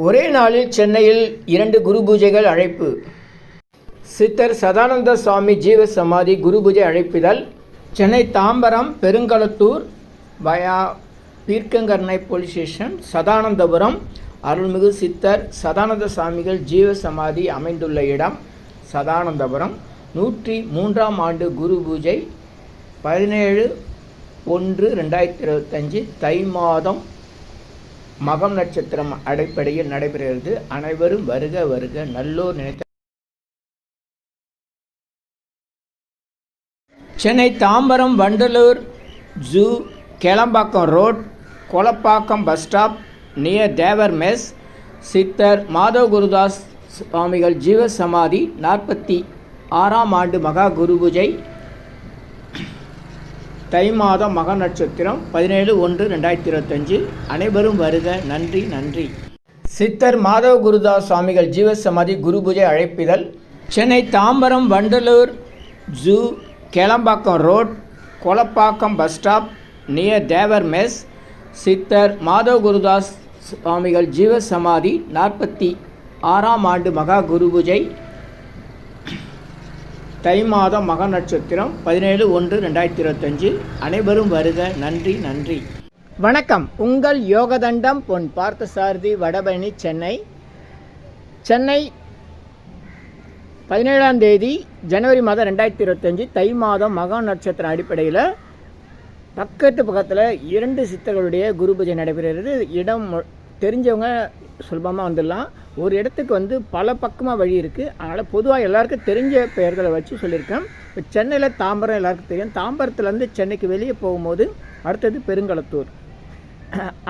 ஒரே நாளில் சென்னையில் இரண்டு குரு பூஜைகள் அழைப்பு. சித்தர் சதானந்த சுவாமி ஜீவ சமாதி குரு பூஜை அழைப்பிதழ். Chennai Tambaram Perungalathur via Peerkankaranai police station Sadanandapuram. அருள்மிகு சித்தர் சதானந்த சுவாமிகள் ஜீவ சமாதி அமைந்துள்ள இடம் சதானந்தபுரம். நூற்றி மூன்றாம் ஆண்டு குரு பூஜை பதினேழு ஒன்று ரெண்டாயிரத்தி இருபத்தஞ்சி தை மாதம் மகம் நட்சத்திரம் அடிப்படையில் நடைபெறுகிறது. அனைவரும் வருக வருக நல்லோர் நினைத்த Chennai Tambaram Vandalur zoo Kelambakkam road Kolapakkam bus stop near Devar mess சித்தர் மாதவ குருதாஸ் சுவாமிகள் ஜீவ சமாதி நாற்பத்தி ஆறாம் ஆண்டு மகா குரு பூஜை தை மாதம் மக நட்சத்திரம் பதினேழு ஒன்று ரெண்டாயிரத்தி இருபத்தஞ்சு. அனைவரும் வருக. நன்றி நன்றி. சித்தர் மாதவ குருதாஸ் சுவாமிகள் ஜீவசமாதி குரு பூஜை அழைப்பிதழ். Chennai Tambaram Vandalur zoo Kelambakkam road Kolapakkam bus stop near Devar mess. சித்தர் மாதவ குருதாஸ் சுவாமிகள் ஜீவசமாதி நாற்பத்தி ஆறாம் ஆண்டு மகா குரு பூஜை. தை மாதம் மக நட்சத்திரம் பதினேழு ஒன்று ரெண்டாயிரத்தி இருபத்தஞ்சு. அனைவரும் வருக. நன்றி நன்றி. வணக்கம். உங்கள் யோகதண்டம் பொன் பார்த்தசாரதி வடபழனி சென்னை. சென்னை பதினேழாம் தேதி ஜனவரி மாதம் ரெண்டாயிரத்தி இருபத்தஞ்சு. தை மாதம் மகா நட்சத்திரம் அடிப்படையில் பக்கத்து பக்கத்தில் இரண்டு சித்தர்களுடைய குரு பூஜை நடைபெறுகிறது. இடம் தெரிஞ்சவங்க சுலபமாக வந்துடலாம். ஒரு இடத்துக்கு வந்து பல பக்கமாக வழி இருக்குது அதனால் பொதுவாக எல்லாருக்கும் தெரிஞ்ச பெயர்களை வச்சு சொல்லியிருக்கேன். இப்போ சென்னையில் தாம்பரம் எல்லாருக்கும் தெரியும். தாம்பரத்துலேருந்து சென்னைக்கு வெளியே போகும்போது அடுத்தது பெருங்களத்தூர்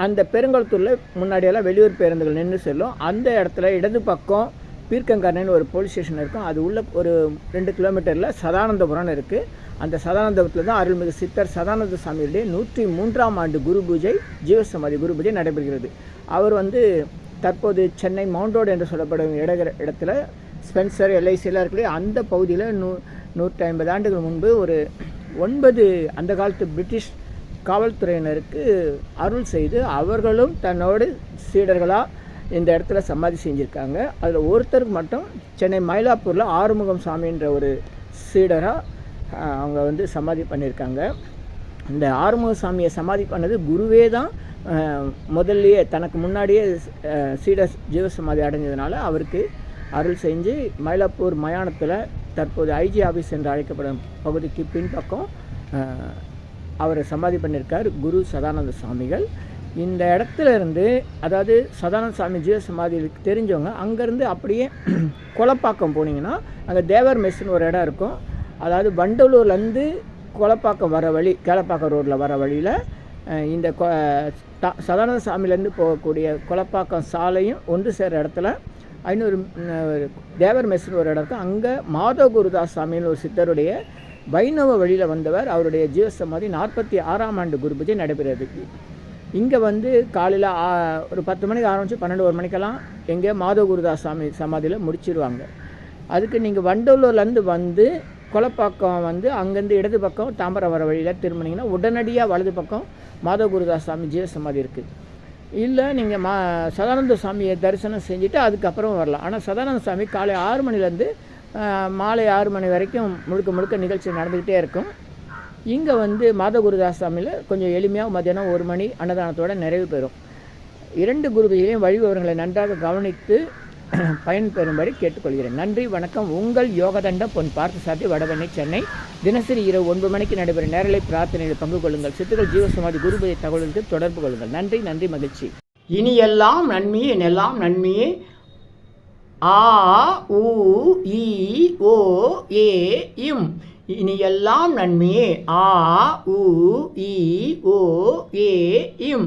அந்த பெருங்கலத்தூரில் முன்னாடியெல்லாம் வெளியூர் பேருந்துகள் நின்று செல்லும். அந்த இடத்துல இடது பக்கம் பீர்க்கங்கரணைன்னு ஒரு போலீஸ் ஸ்டேஷன் இருக்கும். அது உள்ள ஒரு ரெண்டு கிலோமீட்டரில் சதானந்தபுரம்னு இருக்குது அந்த சதானந்தபுரத்தில் தான் அருள்மிகு சித்தர் சதானந்த சாமியுடைய நூற்றி மூன்றாம் ஆண்டு குரு பூஜை ஜீவசமாதி குரு பூஜை நடைபெறுகிறது. அவர் வந்து தற்போது சென்னை மவுண்ட் ரோடு என்று சொல்லப்படும் இட இடத்துல ஸ்பென்சர் எல்ஐசியெல்லாம் இருக்கக்கூடிய அந்த பகுதியில் நூ நூற்றி ஐம்பது ஆண்டுகள் முன்பு ஒரு ஒன்பது அந்த காலத்து பிரிட்டிஷ் காவல்துறையினருக்கு அருள் செய்து அவர்களும் தன்னோடு சீடர்களாக இந்த இடத்துல சமாதி செஞ்சுருக்காங்க. அதில் ஒருத்தருக்கு மட்டும் சென்னை மயிலாப்பூரில் ஆறுமுகம் சாமின்ற ஒரு சீடராக அவங்க வந்து சமாதி பண்ணியிருக்காங்க இந்த ஆறுமுக சாமியை சமாதி பண்ணது குருவே தான் முதல்லையே தனக்கு முன்னாடியே சீட ஜீவ ஜீவசமாதி அடைஞ்சதுனால அவருக்கு அருள் செஞ்சு மயிலாப்பூர் மயானத்தில் தற்போது ஐஜி ஆஃபீஸ் என்று அழைக்கப்படும் பகுதிக்கு பின்பக்கம் அவரை சமாதி பண்ணியிருக்கார் குரு சதானந்த சுவாமிகள் இந்த இடத்துல இருந்து அதாவது சதானந்த சுவாமி ஜீவ சமாதிக்கு தெரிஞ்சவங்க அங்கேருந்து அப்படியே கொலப்பாக்கம் போனீங்கன்னா அங்கே தேவர் மெஸ்ஸுன்னு ஒரு இடம் இருக்கும். அதாவது வண்டலூர்லேருந்து கொலப்பாக்கம் வர வழி கேளப்பாக்கம் ரோட்டில் வர வழியில் இந்த கொ த- சதானந்த சாமியிலேருந்து போகக்கூடிய கொலப்பாக்கம் சாலையும் ஒன்று சேர இடத்துல ஐநூறு தேவர் மெஸ்ஸுன்னு ஒரு இடம் அங்கே மாதவ குருதாஸ் சாமின்னு ஒரு சித்தருடைய வைணவ வழியில் வந்தவர். அவருடைய ஜீவசமாதி நாற்பத்தி ஆறாம் ஆண்டு குரு பூஜை நடைபெறுது. இங்கே வந்து காலையில் ஒரு பத்து மணிக்கு ஆரம்பித்து பன்னெண்டு ஒரு மணிக்கெல்லாம் எங்கே மாதவ குருதாஸ் சாமி சமாதியில் முடிச்சிருவாங்க. அதுக்கு நீங்கள் வண்டலூர்லேருந்து வந்து கொலப்பாக்கம் வந்து அங்கேருந்து இடது பக்கம் தாம்பரம் வர வழியில் திரும்பினீங்கன்னா உடனடியாக வலது பக்கம் மாதவ குருதாஸ் சாமி ஜீவ சமாதி இருக்குது இல்லை நீங்கள் மா சதானந்த சாமியை தரிசனம் செஞ்சுட்டு அதுக்கப்புறம் வரலாம். ஆனால் சதானந்த சாமி காலை ஆறு மணிலேருந்து மாலை ஆறு மணி வரைக்கும் முழுக்க முழுக்க நிகழ்ச்சி நடந்துக்கிட்டே இருக்கும். இங்கே வந்து மாத குருதாஸ் சாமியில் கொஞ்சம் எளிமையாக மத்தியானம் ஒரு மணி அன்னதானத்தோடு நிறைவு பெறும். இரண்டு குருவிகளையும் வழி விவரங்களை நன்றாக கவனித்து பயன்பெறும்படி கேட்டுக்கொள்கிறேன். நன்றி வணக்கம். உங்கள் யோகதண்ட பொன் பார்த்தசாரதி வடபெண்ணை சென்னை. தினசரி இரவு ஒன்பது மணிக்கு நடைபெறும் நேரலை பிரார்த்தனையில் பங்கு கொள்ளுங்கள். சித்துகள் ஜீவசமாதி குருபதி தகவலுக்கு தொடர்பு கொள்ளுங்கள். நன்றி நன்றி மகிழ்ச்சி. இனி எல்லாம் நன்மையே என்னெல்லாம் நன்மையே. ஆ உ இ ஓ ஏ இம். இனி எல்லாம் நன்மையே. ஆ உ இ ஓ ஏ இம்.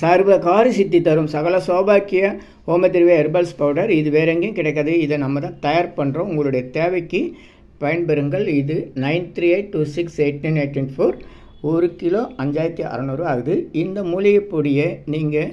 சர்வ காரி சித்தி தரும் சகல சௌபாக்கிய ஹோமதிருவே ஹெர்பல்ஸ் பவுடர். இது வேற எங்கேயும் கிடைக்காது. இதை நம்ம தான் தயார் பண்ணுறோம் உங்களுடைய தேவைக்கு பயன்பெறுங்கள். இது nine three eight two six eight nine eight four ஒரு கிலோ அஞ்சாயிரத்தி அறநூறு ஆகுது இந்த மூலிகை பொடியை நீங்கள்